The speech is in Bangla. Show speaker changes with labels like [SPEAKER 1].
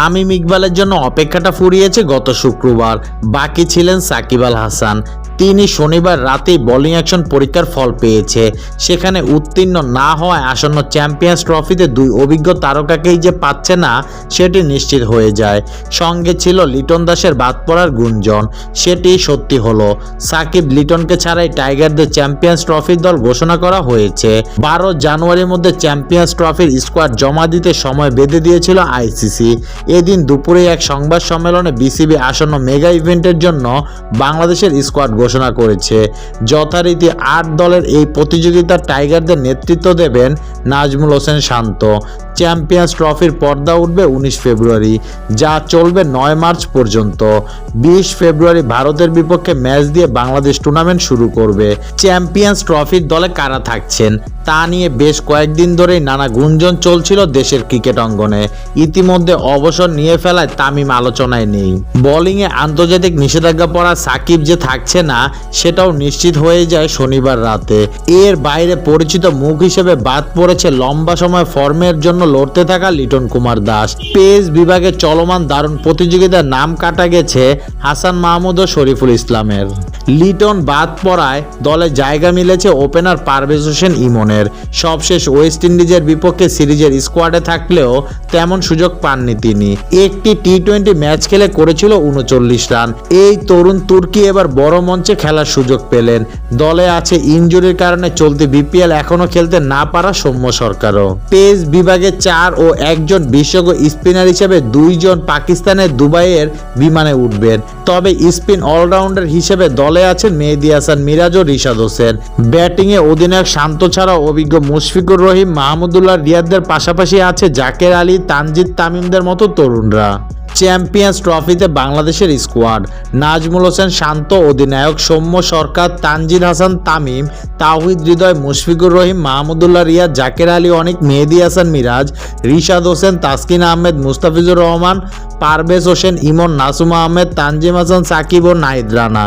[SPEAKER 1] তামিম ইকবালের জন্য অপেক্ষাটা ফুরিয়েছে গত শুক্রবার। বাকি ছিলেন সাকিব আল হাসান। তিনি শনিবার রাতেই বোলিং অ্যাকশন পরীক্ষার ফল পেয়েছে। সেখানে উত্তীর্ণ না হওয়ায় আসন্ন চ্যাম্পিয়ন্স ট্রফিতে দুই অভিজ্ঞ তারকাকেই যে পাচ্ছে না, সেটি নিশ্চিত হয়ে যায়। সঙ্গে ছিল লিটন দাসের বাদ পড়ার গুঞ্জন সেটি সত্যি হলো। সাকিব লিটনকে ছাড়াই টাইগারদের চ্যাম্পিয়ন্স ট্রফির দল ঘোষণা করা হয়েছে। বারো জানুয়ারির মধ্যে চ্যাম্পিয়ন্স ট্রফির স্কোয়াড জমা দিতে সময় বেঁধে দিয়েছিল আইসিসি এদিন দুপুরে এক সংবাদ সম্মেলনে বিসিবি আসন্ন মেগা ইভেন্টের জন্য বাংলাদেশের স্কোয়াড ঘোষণা করেছে। যথারীতি আট দলের এই প্রতিযোগিতার টাইগারদের নেতৃত্ব দেবেন নাজমুল হোসেন শান্ত। চ্যাম্পিয়ন্স ট্রফির পর্দা উঠবে উনিশ ফেব্রুয়ারি, যা চলবে নয় মার্চ পর্যন্ত। বিশ ফেব্রুয়ারি ভারতের বিপক্ষে ম্যাচ দিয়ে বাংলাদেশ টুর্নামেন্ট শুরু করবে। চ্যাম্পিয়ন্স ট্রফির দলে কারা থাকছেন? তা নিয়ে বেশ কয়েকদিন ধরেই নানা গুঞ্জন চলছিল দেশের ক্রিকেট অঙ্গনে। ইতিমধ্যে অবসর নিয়ে ফেলায় তামিম আলোচনায় নেই। বোলিংয়ে আন্তর্জাতিক নিষেধাজ্ঞা পড়া সাকিব যে থাকছে না সেটাও নিশ্চিত হয়ে যায় শনিবার রাতে। এর বাইরে পরিচিত মুখ হিসেবে বাদ পড়েছে লম্বা সময় ফর্মের জন্য লড়তে থাকা লিটন কুমার দাস। পেস বিভাগে চলমান দারুণ প্রতিযোগিতার নাম কাটা গেছে হাসান মাহমুদ ও শরীফুল ইসলামের। লিটন বাদ পড়ায় দলে জায়গা মিলেছে ওপেনার পারভেজ হোসেন ইমনের। সবশেষ ওয়েস্ট ইন্ডিজের বিপক্ষে সিরিজের স্কোয়াডে থাকলেও তেমন সুযোগ পাননি তিনি। একটি টি টোয়েন্টি ম্যাচ খেলে করেছিল উনচল্লিশ রান। এই তরুণ তুর্কি এবার বড় মঞ্চে খেলার সুযোগ পেলেন। দলে আছে ইনজুরির কারণে চলতি বিপিএল এখনও খেলতে না পারা সৌম্য সরকারও। পেস বিভাগে চার ও একজন বিশেষজ্ঞ স্পিনার হিসেবে দুইজন পাকিস্তানের দুবাইয়ের বিমানে উঠবেন। তবে স্পিন অলরাউন্ডার হিসেবে দলে আছেন মেহেদি হাসান, মিরাজ ও রিশাদ হোসেন। ব্যাটিংয়ে অধিনায়ক শান্ত ছাড়াও অভিজ্ঞ মুশফিকুর রহিম, মাহমুদুল্লাহ রিয়াদদের পাশাপাশি আছে জাকের আলী, তানজিদ তামিমদের মতো তরুণরা। চ্যাম্পিয়ন্স ট্রফিতে বাংলাদেশের স্কোয়াড। নাজমুল হোসেন শান্ত, অধিনায়ক সৌম্য সরকার, তানজিদ হাসান তামিম, তাওহিদ হৃদয়, মুশফিকুর রহিম, মাহমুদুল্লাহ রিয়াদ, জাকের আলী অনেক, মেহেদি হাসান মিরাজ, রিশাদ হোসেন, তাসকিন আহমেদ, মুস্তাফিজুর রহমান, পারভেজ হোসেন, ইমন নাসুমা আহমেদ, তানজিম হাসান, সাকিব ও নাহিদ রানা।